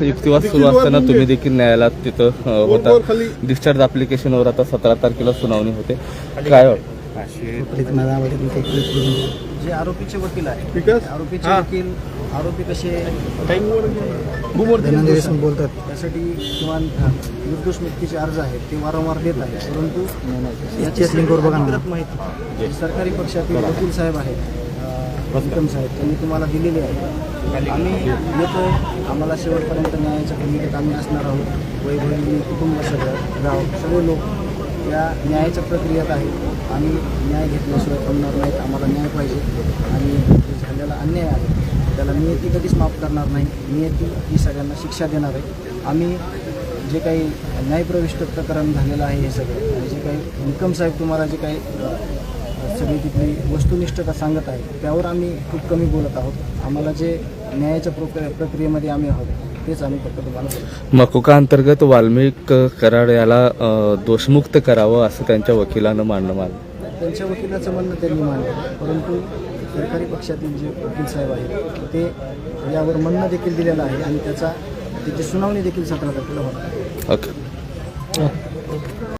युक्तिवाद सुरू असताना म्हणजे- तुम्ही देखील न्यायालयात तिथं होता डिस्चार्ज ऍप्लिकेशनवर आता सतरा तारखेला सुनावणी होते. काय वाटतं? जे आरोपीचे वकील आरोपीचे हा. वकील आरोपी कसे देशमुख बोलतात. त्यासाठी किंवा निर्दोष मुक्तीचे अर्ज आहेत ते वारंवार देत आहेत. परंतु याची माहिती सरकारी पक्षातील वकील साहेब आहेत साहेब त्यांनी तुम्हाला दिलेली आहे. आम्ही येतो आम्हाला शेवटपर्यंत न्यायाच्या भूमिकेत आम्ही असणार आहोत. वैभवी कुटुंब सगळं गाव सगळे लोक या न्यायाच्या प्रक्रियेत आहेत. आम्ही न्याय घेतल्याशिवाय थांबणार नाहीत. आम्हाला न्याय पाहिजे. आणि झालेला अन्याय आहे त्याला नियती कधीच माफ करणार नाही. नियती ही सगळ्यांना शिक्षा देणार आहे. आम्ही जे काही न्यायप्रविष्ट प्रकरण झालेलं आहे हे सगळं आणि जे काही इन्कम साहेब तुम्हाला जे काही सगळी तिथली वस्तुनिष्ठता सांगत आहे त्यावर आम्ही खूप कमी बोलत आहोत. आम्हाला जे न्यायाच्या प्रक्रिये प्रक्रियेमध्ये आम्ही आहोत. तेच आम्ही फक्त तुम्हाला मकोका अंतर्गत वाल्मिक कराड याला दोषमुक्त करावं असं त्यांच्या वकिलानं मांडणं मानलं त्यांच्या वकिलाचं म्हणणं त्यांनी मांडलं परंतु सरकारी पक्षातील जे वकील साहेब आहेत ते यावर म्हणणं देखील दिलेलं आहे आणि त्याचा त्याची सुनावणी देखील सतरा तारखेला होणार ओके.